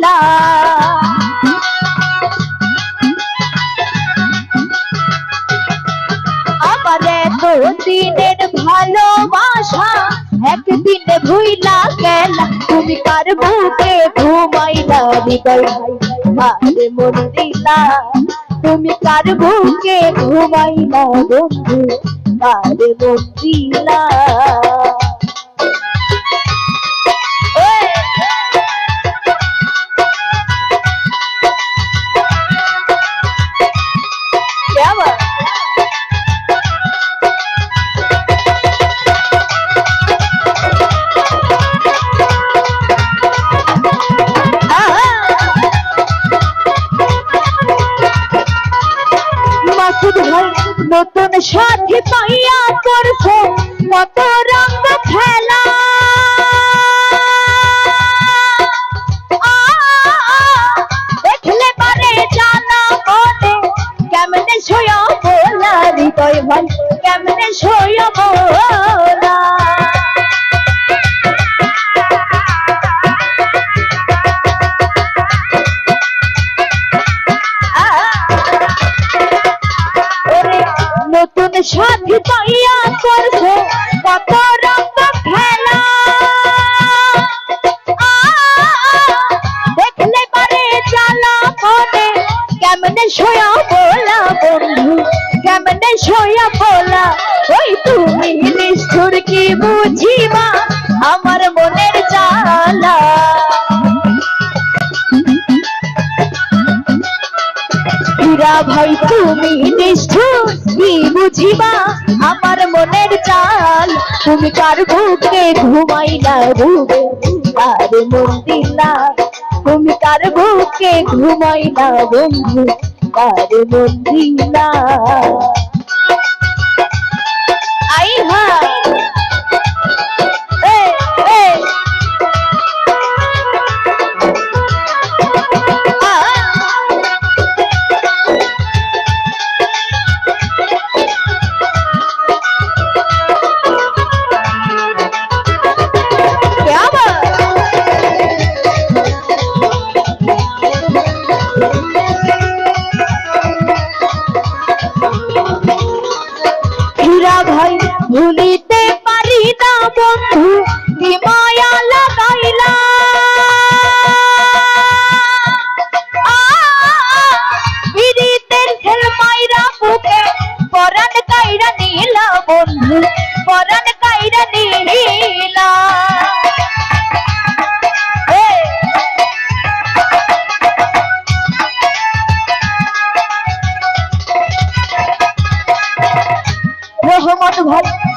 দিলা আমার এত দিনের ভালোবাসা একদিনে ভুইলা গেলা তুমি কার বুকে ঘুমাইলা হৃদয় আরে মন দিলা তুমি কার বুকে ঘুমাইলা বন্ধু আরে মন দিলা নতুন সাথী পাইয়া করছ, কত রঙ খেলা। দেখলে পারে জানা মনে, কেমনে শোয় বলা হৃদয় ভাই কেমনে সইয়া বলা। মনে কেমনে সয়া বলা বন্ধু, কেমনে সয়া বলা? ওই তুমি নিষ্ঠুর কি বুঝিবা? আমার মনের জ্বালা। ভাই, তুমি নিষ্ঠুর বুঝিবা? আমার মনের চাল তুমি কার বুকে ঘুমাইলা রুবে আর মন দিলা তুমি কার বুকে ঘুমাইলা বন্ধু আর বন্ধি না আই হাই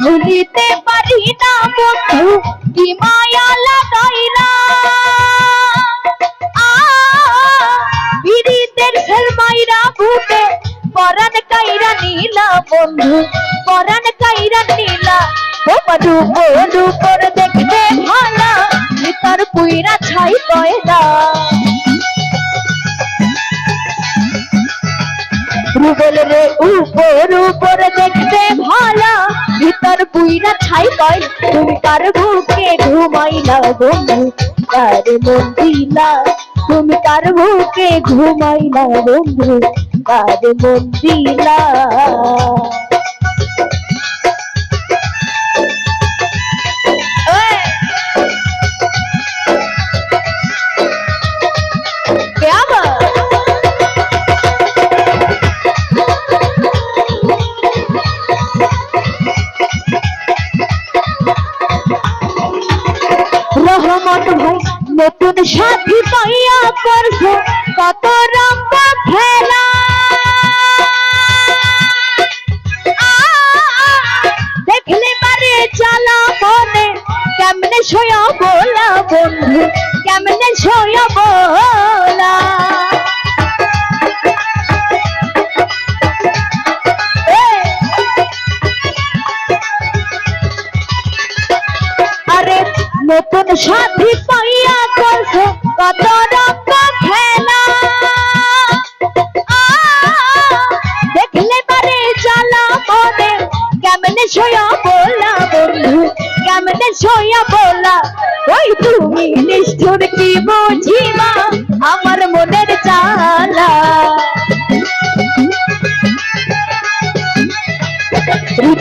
ভুলিতে পারি না বন্ধু কি মায়া লাগাইলা আ, বিরিতের ফেল মাইরা বুকে পরাণ কাইরা নীলা বন্ধু পরাণ কাইরা নীলা। ও মধু রূপর দেখতে রে উপর উপর দেখতে ভালা। ভিতর বুইরা ছাই কয় তুমি কার বুকে ঘুমাইলা বন্ধু কার মন্দিলা। তুমি কার বুকে ঘুমাইলা বন্ধু তার মন নতুন সাথী পাইয়া করছ কত রঙ খেলা। দেখলে পারে চালা মনে, কেমনে সয়া বলা বন্ধু, কেমনে সয়া বলা। নতুন সাথী পাইয়া করছ কত রঙ খেলা দেখলে পারে মনে কেমনে সয়া বলা বন্ধু, কেমনে সয়া বলা, ওই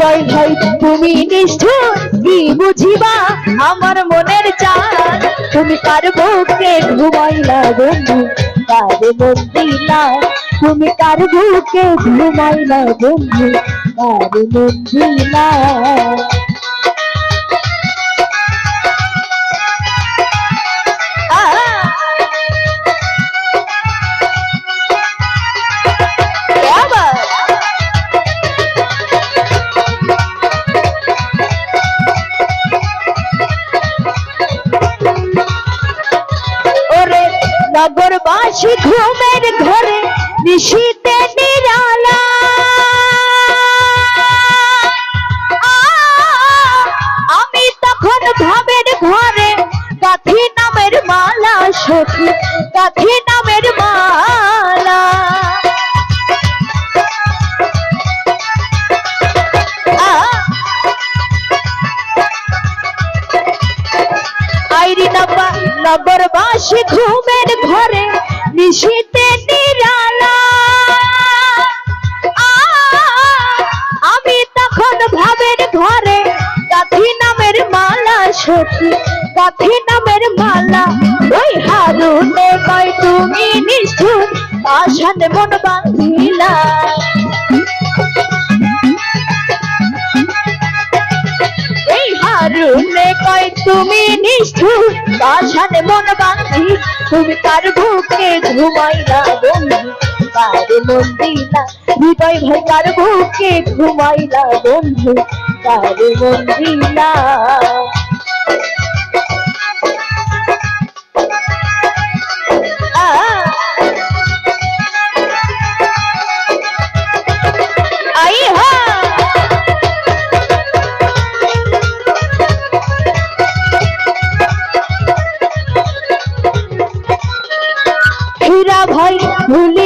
হৃদয় ভাই তুমি নিষ্ঠুর বুঝিবা আমার মনের চান তুমি কার বুকে ঘুমাইলা বন্ধু কার মন দিলা তুমি কার বুকে ঘুমাইলা বন্ধু কার মন নগরবাসী ঘুমের ঘরে নিশীতে নিরালা। আমি তখন ভাবের ঘরে কাঠি নামের মালা সখী কাঠি নামের মালা। নগরবাসী ঘরে নিশিতে নিরালা। আমি তখন ভাবের ঘরে কাঠি নামের মালা সখী কাঠি নামের মালা। ওই হারুনে কয়, তুমি নিষ্ঠুর আশানে মন বাঁধিলা। হারুনে কয় তুমি নিষ্ঠুর? বাসানে মন বাঁধি, তুমি কার বুকে ঘুমাইলা বন্ধু, তারে মন দিলা হৃদয় ভাই তার ভুকে ঘুমাই না বন্ধু, তারে মন দিলা হীরা ভাই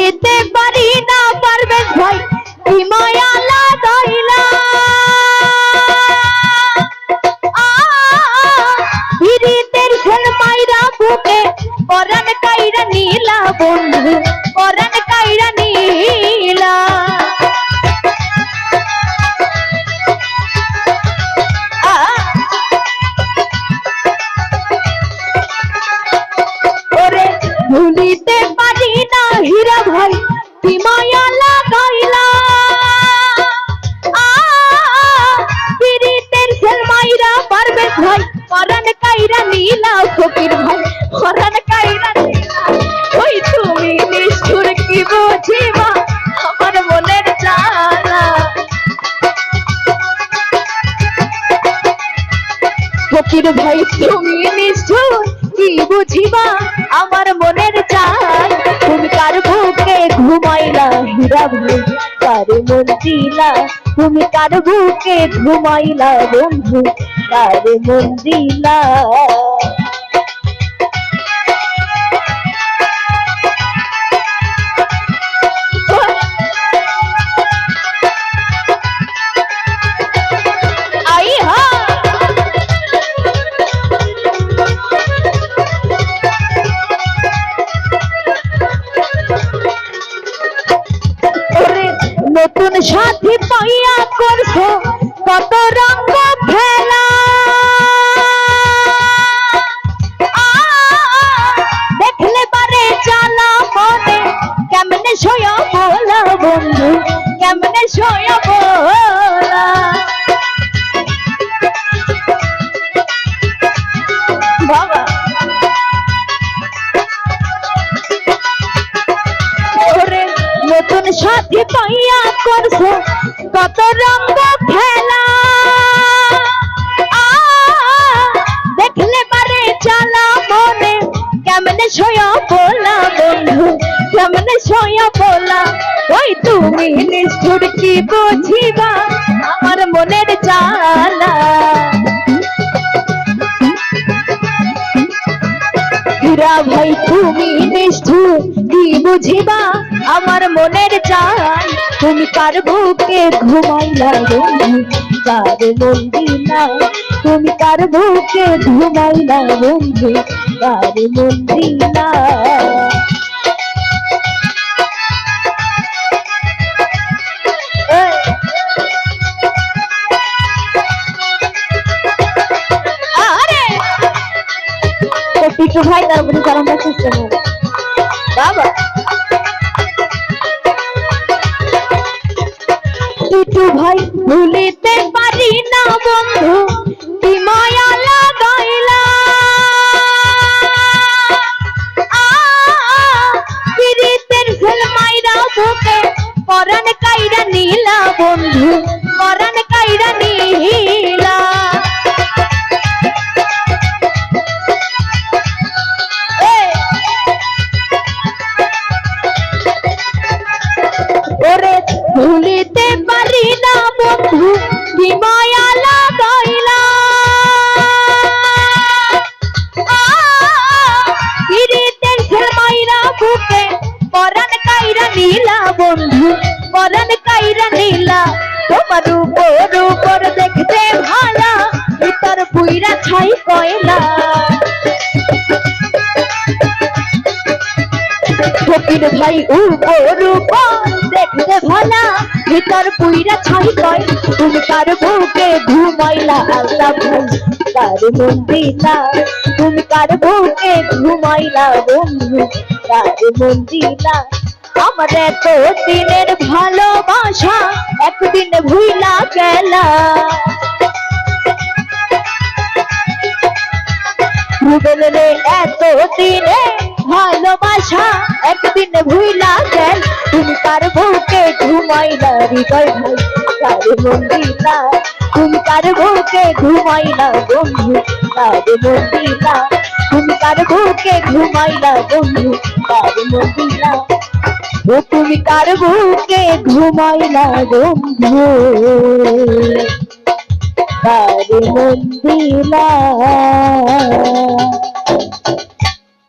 ফকির ভাই, তুমি নিষ্ঠুর কি বুঝিবা? আমার মনের চাল তুমি কার বুকে ঘুমাইলা, হীরা ভাই কার মন দিলা। তুমি কার বুকে ঘুমাইলা, বন্ধু কার মন দিলা। নতুন সাথী পাইয়া করছ, কত রঙ্গ খেলা। দেখলে পারে চালা মনে কেমনে সয়া বলা বন্ধু, কেমনে সয়া বলা। বাবা। সাথী পাইয়া করছ, কত রঙ্গ খেলা। দেখলে পারে চালা মনে, কেমনে সয়া বলা বন্ধু, কেমনে সয়া বলা ওই তুমি নিষ্ঠুর কি বুঝিবা, আমার মনের চালা। হীরা ভাই, তুমি নিষ্ঠুর কি বুঝিবা আমার মনের চাই তুমি কার বুকে ঘুমাইলা বন্ধু কার মন্দিরা তুমি কার বুকে ঘুমাইলা বন্ধু কার মন্দিরা একটু ভাই তার উপরে গরমটা সৃষ্টি হবে বাবা। টুটু ভাই ভুলিতে পারি না বন্ধু। কি কাইরা তোমার উপর উপর দেখতে ভালা ভিতর পুইরা ছাই কয়লা। ফকির ভাই উপর উপর দেখতে ভালা ভিতর পুইরা ছাই কয় তুমি কার বুকে ঘুমাইলা আল্লাহ ভাই কার মন্দিলা। তুমি কার বুকে ঘুমাইলা বন্ধু কার মন্দিলা। আমার এত দিনের ভালোবাসা একদিন ভুইলা গেলা। রে এত দিনে ভালোবাসা একদিন ভুইলা গেল। তুমি কার বুকে ঘুমাইলা, হৃদয় ভাই কার মন্দিলা। তুমি কার বুকে ঘুমাইলা, বন্ধু কার মন্দিলা। তুমি কার বুকে ঘুমাইলা, বন্ধু কার মন্দিলা। ও তুমি কার বুকে ঘুমাইলা বন্ধু? কার মন্দিলা